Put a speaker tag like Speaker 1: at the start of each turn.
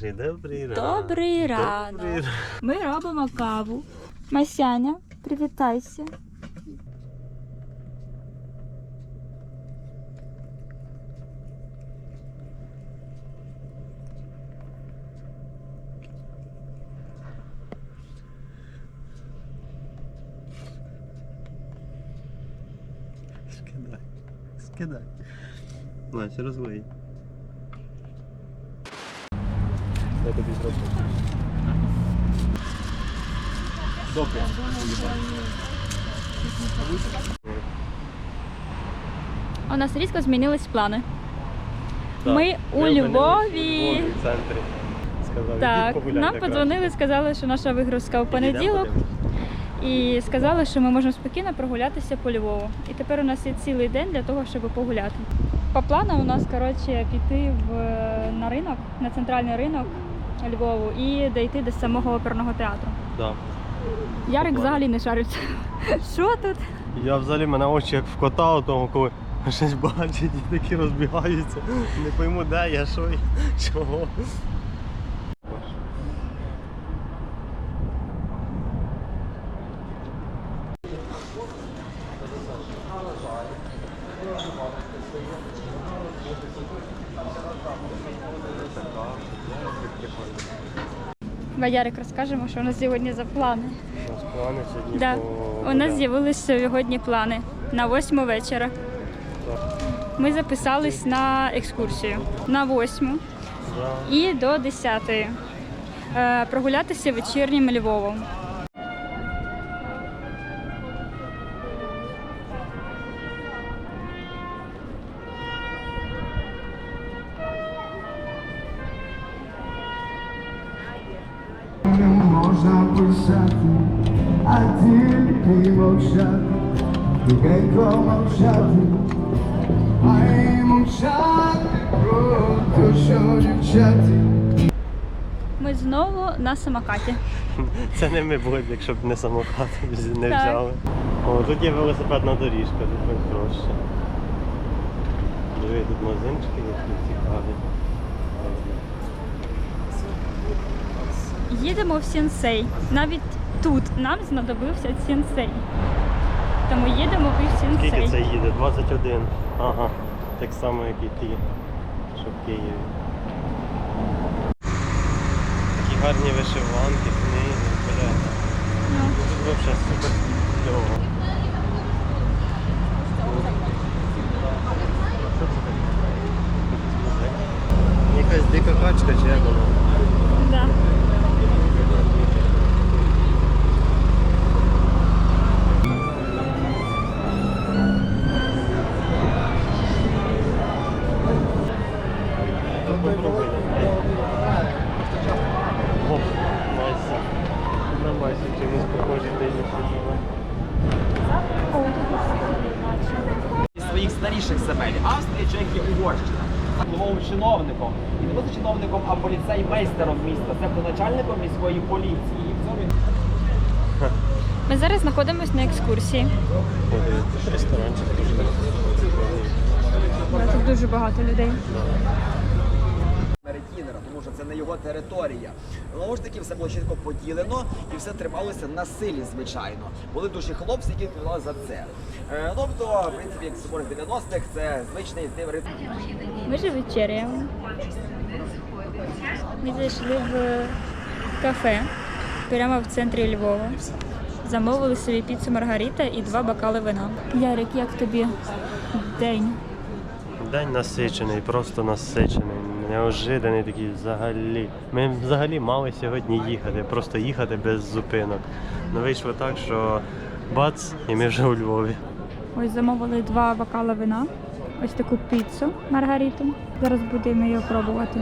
Speaker 1: Кажи, добрий ранок.
Speaker 2: Добрий ранок.
Speaker 1: Добрий ранок.
Speaker 2: Ми робимо каву. Масяня, привітайся.
Speaker 1: Скидай. Скидай. Настя, розлий. Я тобі зроблю. Добре.
Speaker 2: У нас різко змінились плани.
Speaker 1: Так.
Speaker 2: Ми у
Speaker 1: опинились
Speaker 2: Львові.
Speaker 1: у Львові, в центрі. Сказали,
Speaker 2: Так,
Speaker 1: «Ідіть погуляйте
Speaker 2: нам
Speaker 1: краще».
Speaker 2: подзвонили, сказали, що наша вигрузка у понеділок. І сказали, що ми можемо спокійно прогулятися по Львову. І тепер у нас є цілий день для того, щоб погуляти. По плану у нас коротше піти в, на ринок, на центральний ринок Львову і дійти до самого оперного театру.
Speaker 1: Да.
Speaker 2: Ярик
Speaker 1: плану.
Speaker 2: взагалі не шариться. Що тут?
Speaker 1: Я взагалі мене очі як в кота, у тому, коли щось бачить і такі розбігаються. Не пойму, де я, що і чого.
Speaker 2: Ярик, розкажемо, що у нас сьогодні за плани.
Speaker 1: У нас плани сьогодні
Speaker 2: Да.
Speaker 1: по...
Speaker 2: У нас з'явилися сьогодні плани на 8 вечора. Ми записались на екскурсію на 8 і до 10 е, прогулятися вечірнім Львовом.
Speaker 3: Не можна писати, а тільки мовчати, тихенько мовчати, а й мовчати про те, що дівчаті.
Speaker 2: Ми знову на самокаті.
Speaker 1: Це не ми були б, якщо б не самокат не
Speaker 2: Так.
Speaker 1: взяли. О, тут є велосипедна доріжка, тут так проще. Диви, тут магазинчики які
Speaker 2: Їдемо в Сінсей. Навіть тут нам знадобився Сінсей. Тому їдемо в Сінсей.
Speaker 1: Скільки це їде? 21. Ага. Так само, як і ті, що в Києві. Такі гарні вишиванки, книги, бля.
Speaker 2: Ну,
Speaker 1: взагалі супер кльово. Якась дика качка чи як вона? Оп, Мася. На Масі чимось похожі десь
Speaker 4: із своїх старіших земель Угорщина. Головним чиновником, і не просто чиновником, а поліцеймейстером міста, тобто начальником міської поліції.
Speaker 2: Ми зараз знаходимося на екскурсії.
Speaker 1: Ресторанчик дуже
Speaker 2: Тут дуже багато людей.
Speaker 4: Меретінера, тому що це не його територія. Знову ж таки, все було чітко поділено і все трималося на силі, звичайно. Були душі хлопці, які відповідали за це. Е, тобто, в принципі, як собор 90-х, це звичний з ним ритм.
Speaker 2: Ми вже вечеряємо. Ми зайшли в кафе прямо в центрі Львова. Замовили собі піцу Маргарита і два бокали вина. Ярик, як тобі день?
Speaker 1: День насичений, просто насичений, неожиданий такий взагалі. Ми взагалі мали сьогодні їхати, просто їхати без зупинок. Ну вийшло так, що бац, і ми вже у Львові.
Speaker 2: Ось замовили два бокали вина. Ось таку піцу Маргариту. Зараз будемо її пробувати.